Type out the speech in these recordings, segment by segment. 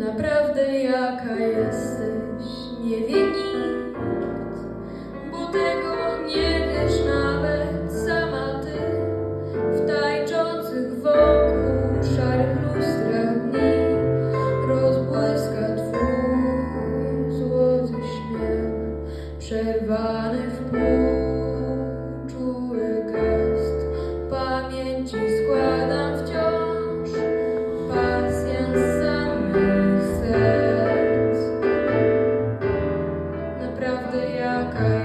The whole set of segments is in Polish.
naprawdę jaka jesteś, nie wiem. America.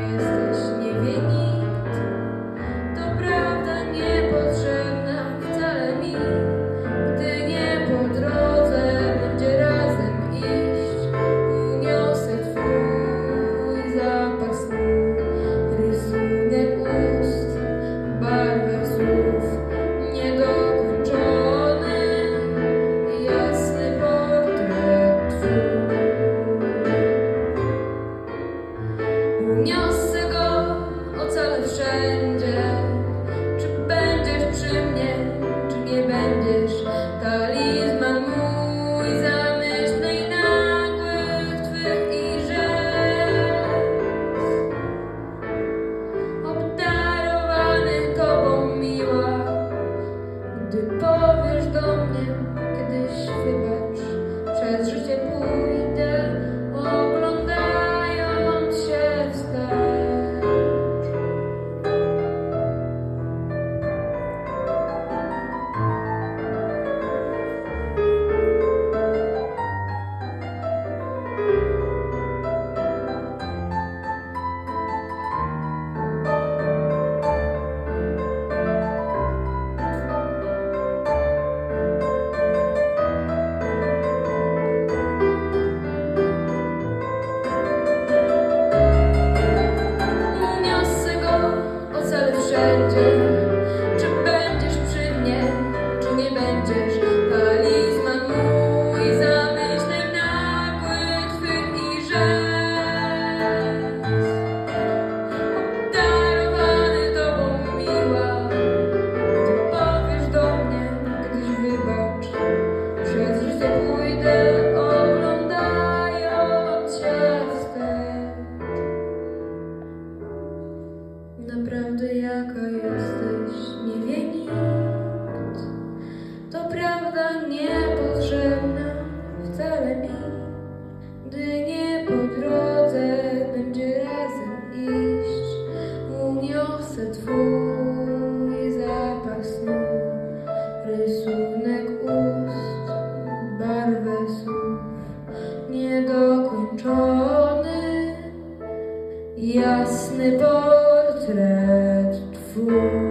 Naprawdę jaka jesteś, nie wie nikt. To prawda niepotrzebna wcale mi, gdy nie po drodze będzie razem iść. Uniosę twój zapach snu, rysunek ust, barwę słów niedokończony, jasny Bóg portret twój.